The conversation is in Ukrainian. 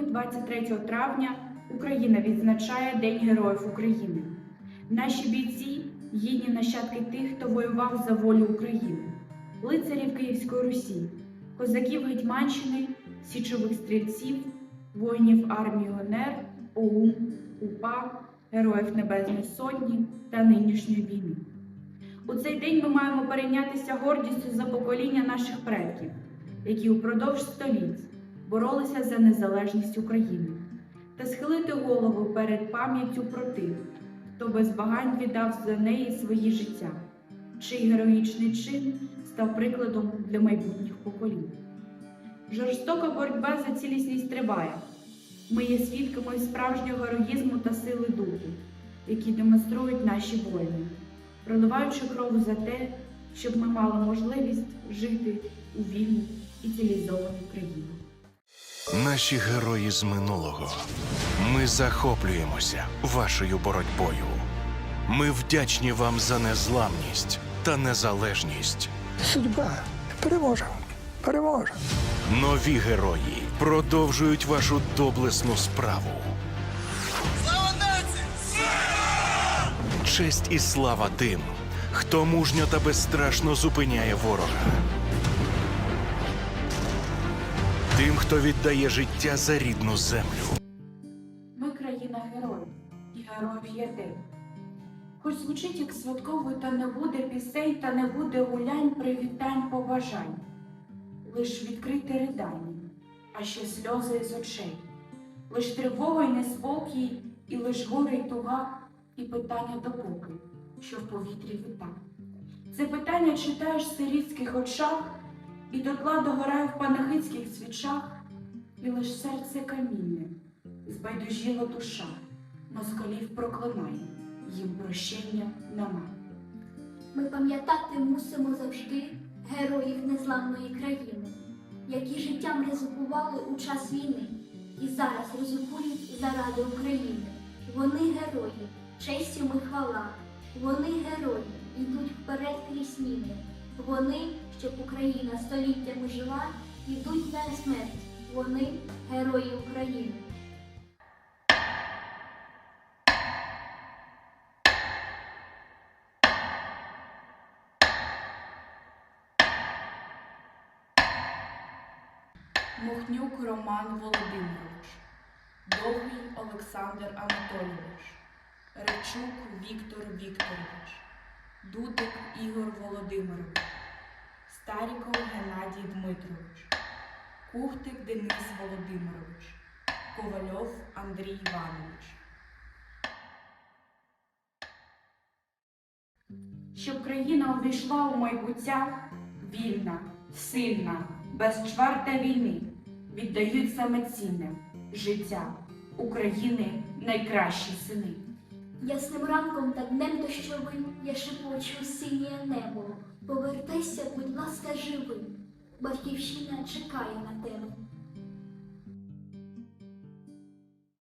23 травня Україна відзначає День Героїв України. Наші бійці гідні нащадки тих, хто воював за волю України, лицарів Київської Русі, козаків Гетьманщини, січових стрільців, воїнів армії УНР, ОУН, УПА, Героїв Небесної Сотні та нинішньої війни. У цей день ми маємо перейнятися гордістю за покоління наших предків, які упродовж століть боролися за незалежність України, та схилити голову перед пам'яттю про тих, хто без вагань віддав за неї свої життя, чий героїчний чин став прикладом для майбутніх поколінь. Жорстока боротьба за цілісність триває. Ми є свідками справжнього героїзму та сили духу, які демонструють наші воїни, проливаючи кров за те, щоб ми мали можливість жити у вільній і цивілізованій країні. Наші герої з минулого. Ми захоплюємося вашою боротьбою. Ми вдячні вам за незламність та незалежність. Судьба переможе. Переможе. Нові герої продовжують вашу доблесну справу. Честь і слава тим, хто мужньо та безстрашно зупиняє ворога. Тим, хто віддає життя за рідну землю. Ми країна героїв, і героїв є день. Хоч звучить як святковий, та не буде пісень, та не буде гулянь, привітань, побажань. Лиш відкрите ридання, а ще сльози з очей, лиш тривога й неспокій, і лиш горе й туга, і питання допоки, що в повітрі вита. Це питання читаєш в сирітських очах, і дотла догорає в панахидських свічах, і лиш серце камінне, збайдужіла душа, москалів проклинає, їм прощення нема. Ми пам'ятати мусимо завжди героїв незламної країни, які життям ризикували у час війни і зараз ризикують заради України. Вони герої, честь їм і хвала. Вони герої, йдуть вперед крізь зміни. Вони, щоб Україна століттями жила, йдуть на смерть. Вони герої України. Мухнюк Роман Володимирович, Довгий Олександр Анатолійович, Речук Віктор Вікторович, Дудик Ігор Володимирович, Старіков Геннадій Дмитрович, Кухтик Денис Володимирович, Ковальов Андрій Іванович. Щоб країна увійшла у майбуття вільна, сильна, без чварта війни, віддають саме цінне життя України найкращі сини. Ясним ранком та днем дощовим я шепочу синє небо. Повертайся, будь ласка, живим. Батьківщина чекає на тебе.